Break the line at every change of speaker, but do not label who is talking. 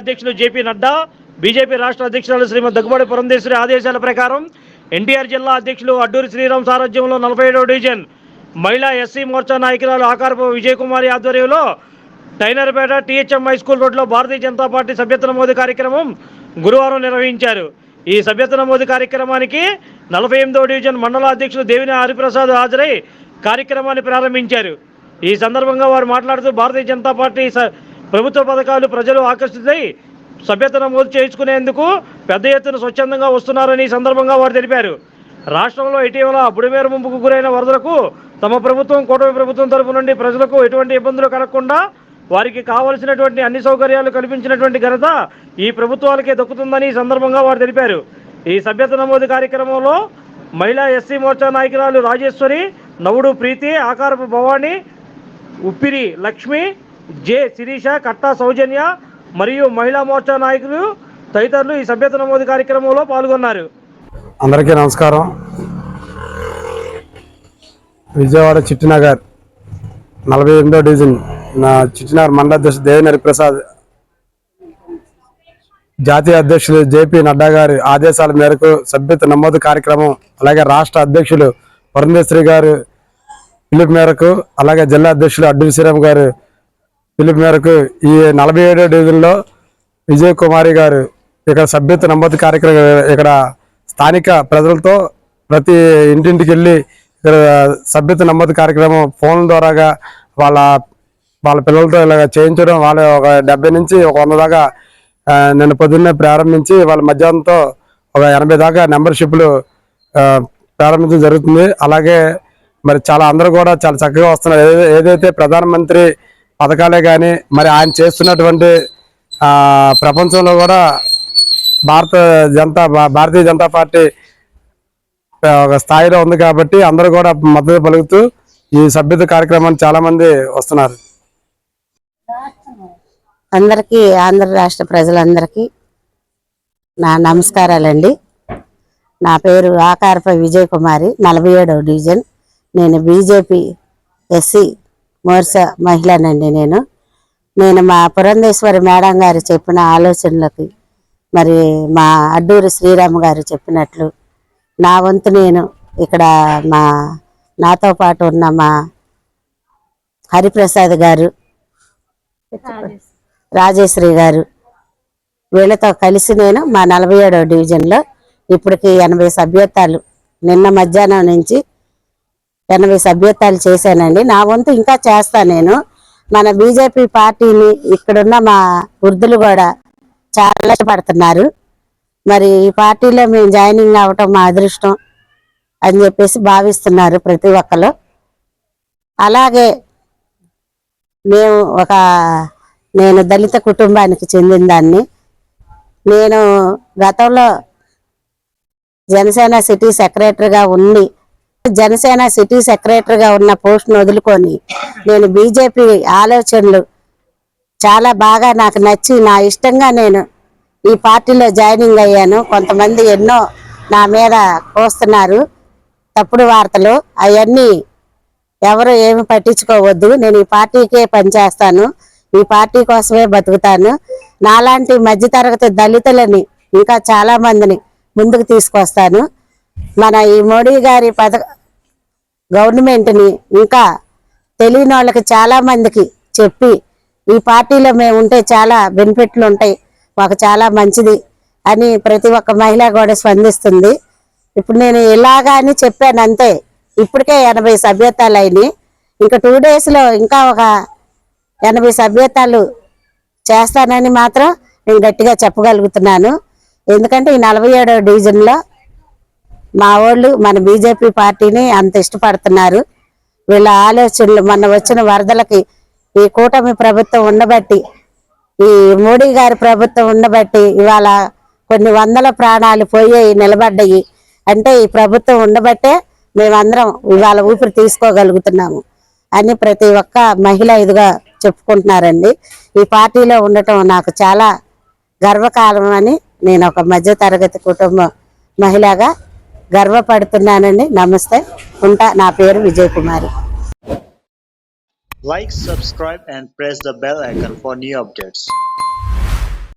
అధ్యక్షులు JP Nadda BJP రాష్ట్ర అధ్యక్షురాలు శ్రీమతి దగ్గుబాటి పురంధేశ్వరి ఆదేశాల ప్రకారం ఎన్టీఆర్ జిల్లా అధ్యక్షులు అడ్డూరి శ్రీరామ్ సారథ్యంలో నలభై ఏడవ డివిజన్ మహిళా ఎస్సీ మోర్చా నాయకురాలు ఆకారపు విజయకుమారి ఆధ్వర్యంలో టైనర్పేట టీహెచ్ఎం హై స్కూల్ రోడ్లో భారతీయ జనతా పార్టీ సభ్యత్వ నమోదు కార్యక్రమం గురువారం నిర్వహించారు. ఈ సభ్యత్వ నమోదు కార్యక్రమానికి నలభై ఎనిమిదో డివిజన్ మండల అధ్యక్షులు దేవిని హరిప్రసాద్ హాజరై కార్యక్రమాన్ని ప్రారంభించారు. ఈ సందర్భంగా వారు మాట్లాడుతూ భారతీయ జనతా పార్టీ స- ప్రభుత్వ పథకాలు ప్రజలు ఆకర్షితులై సభ్యత నమోదు చేయించుకునేందుకు పెద్ద ఎత్తున స్వచ్ఛందంగా వస్తున్నారని సందర్భంగా వారు తెలిపారు. రాష్ట్రంలో ఇటీవల బుడిమేర ముంపుకు గురైన వరదలకు తమ ప్రభుత్వం కూటమి ప్రభుత్వం తరపు నుండి ప్రజలకు ఎటువంటి ఇబ్బందులు కలగకుండా వారికి కావలసినటువంటి అన్ని సౌకర్యాలు కల్పించినటువంటి ఘనత ఈ ప్రభుత్వాలకే దక్కుతుందని సందర్భంగా వారు తెలిపారు. ఈ సభ్యత నమోదు కార్యక్రమంలో మహిళా ఎస్సీ మోర్చా నాయకురాలు రాజేశ్వరి నవుడు ప్రీతి ఆకారపు భవాని ఉప్పిరి లక్ష్మి జె శిరీష కట్టా సౌజన్య మరియు మహిళా మోర్చా నాయకులు తదితరులు ఈ సభ్యత నమోదు కార్యక్రమంలో పాల్గొన్నారు.
అందరికీ నమస్కారం. విజయవాడ చిట్టినగర్ నలభై ఎనిమిదో డివిజన్ నా చిట్టినగర్ మండల అధ్యక్షుడు దేవినరి ప్రసాద్ జాతీయ అధ్యక్షులు జేపీ నడ్డా గారి ఆదేశాల మేరకు సభ్యత నమోదు కార్యక్రమం అలాగే రాష్ట్ర అధ్యక్షులు వరుణేశ్వరి గారు పిలుపు మేరకు అలాగే జిల్లా అధ్యక్షులు అడ్డు శ్రీరామ్ గారు పిలుపు మేరకు ఈ నలభై ఏడో డివిజన్లో విజయ్ కుమారి గారు ఇక్కడ సభ్యత్వ నమోదు కార్యక్రమం ఇక్కడ స్థానిక ప్రజలతో ప్రతి ఇంటింటికి వెళ్ళి ఇక్కడ సభ్యత్వ నమోదు కార్యక్రమం ఫోన్ ద్వారాగా వాళ్ళ వాళ్ళ పిల్లలతో ఇలా చేయించడం వాళ్ళ ఒక డెబ్బై నుంచి ఒక వంద దాకా నిన్న పొద్దున్నే ప్రారంభించి వాళ్ళ మధ్యాహ్నంతో ఒక ఎనభై దాకా మెంబర్షిప్లు ప్రారంభించడం జరుగుతుంది. అలాగే మరి చాలా అందరూ కూడా చాలా చక్కగా వస్తున్నారు. ఏదైతే ప్రధానమంత్రి పథకాలే కానీ మరి ఆయన చేస్తున్నటువంటి ప్రపంచంలో కూడా భారత జనతా భా- భారతీయ జనతా పార్టీ ఒక స్థాయిలో ఉంది కాబట్టి అందరూ కూడా మద్దతు పలుకుతూ ఈ సభ్యత కార్యక్రమాన్ని చాలా మంది వస్తున్నారు.
అందరికీ ఆంధ్ర రాష్ట్ర ప్రజలందరికీ నా నమస్కారాలండి. నా పేరు ఆకారపై విజయ్ కుమారి నలభై ఏడవ డివిజన్. నేను బీజేపీ ఎస్సీ మోర్స మహిళనండి నేను. నేను మా పురంధేశ్వరి మేడం గారు చెప్పిన ఆలోచనలకి మరి మా అడ్డూరి శ్రీరామ్ గారు చెప్పినట్లు నా వంతు నేను ఇక్కడ మా నాతో పాటు ఉన్న మా హరిప్రసాద్ గారు రాజేశ్వరి గారు వీళ్ళతో కలిసి నేను మా నలభై ఏడవ డివిజన్లో ఇప్పటికి ఎనభై సభ్యత్వాలు నిన్న మధ్యాహ్నం నుంచి ఎనభై సభ్యత్వాలు చేశానండి. నా వంతు ఇంకా చేస్తా నేను. మన బీజేపీ పార్టీని ఇక్కడున్న మా వృద్ధులు కూడా చాలా ఇష్టపడుతున్నారు. మరి ఈ పార్టీలో మేము జాయినింగ్ అవ్వటం మా అదృష్టం అని చెప్పేసి భావిస్తున్నారు ప్రతి ఒక్కరు. అలాగే మేము ఒక నేను దళిత కుటుంబానికి చెందిన దాన్ని. నేను గతంలో జనసేన సిటీ సెక్రటరీగా ఉండి జనసేన సిటీ సెక్రటరీగా ఉన్న పోస్ట్ను వదులుకొని నేను బీజేపీ ఆలోచనలు చాలా బాగా నాకు నచ్చి నా ఇష్టంగా నేను ఈ పార్టీలో జాయినింగ్ అయ్యాను. కొంతమంది ఎన్నో నా మీద కోస్తున్నారు తప్పుడు వార్తలు. అవన్నీ ఎవరు ఏమి పట్టించుకోవద్దు. నేను ఈ పార్టీకే పనిచేస్తాను. ఈ పార్టీ కోసమే బతుకుతాను. నాలాంటి మధ్యతరగతి దళితులని ఇంకా చాలా మందిని ముందుకు తీసుకొస్తాను. మన ఈ మోడీ గారి పథ గవర్నమెంట్ని ఇంకా తెలియని వాళ్ళకి చాలా మందికి చెప్పి ఈ పార్టీలో మేము ఉంటే చాలా బెనిఫిట్లు ఉంటాయి మాకు చాలా మంచిది అని ప్రతి ఒక్క మహిళ కూడా స్పందిస్తుంది. ఇప్పుడు నేను ఇలాగా అని చెప్పాను అంతే ఇప్పటికే ఎనభై సభ్యత్వాలు అయినాయి. ఇంకా టూ డేస్లో ఇంకా ఒక ఎనభై సభ్యత్వాలు చేస్తానని మాత్రం నేను గట్టిగా చెప్పగలుగుతున్నాను. ఎందుకంటే ఈ నలభై ఏడవ డివిజన్లో మా వాళ్ళు మన బీజేపీ పార్టీని అంత ఇష్టపడుతున్నారు. వీళ్ళ ఆలోచనలు మొన్న వచ్చిన వరదలకి ఈ కూటమి ప్రభుత్వం ఉండబట్టి ఈ మోడీ గారి ప్రభుత్వం ఉండబట్టి ఇవాళ కొన్ని వందల ప్రాణాలు పోయాయి నిలబడ్డాయి. అంటే ఈ ప్రభుత్వం ఉండబట్టే మేమందరం ఇవాళ ఊపిరి తీసుకోగలుగుతున్నాము అని ప్రతి ఒక్క మహిళ ఇదిగా చెప్పుకుంటున్నారండి. ఈ పార్టీలో ఉండటం నాకు చాలా గర్వకాలం అని నేను ఒక మధ్య తరగతి కుటుంబ మహిళగా గర్వపడుతున్నానండి. నమస్తే. ఉంటా నా పేరు Vijay Kumari
like and press the bell icon for new updates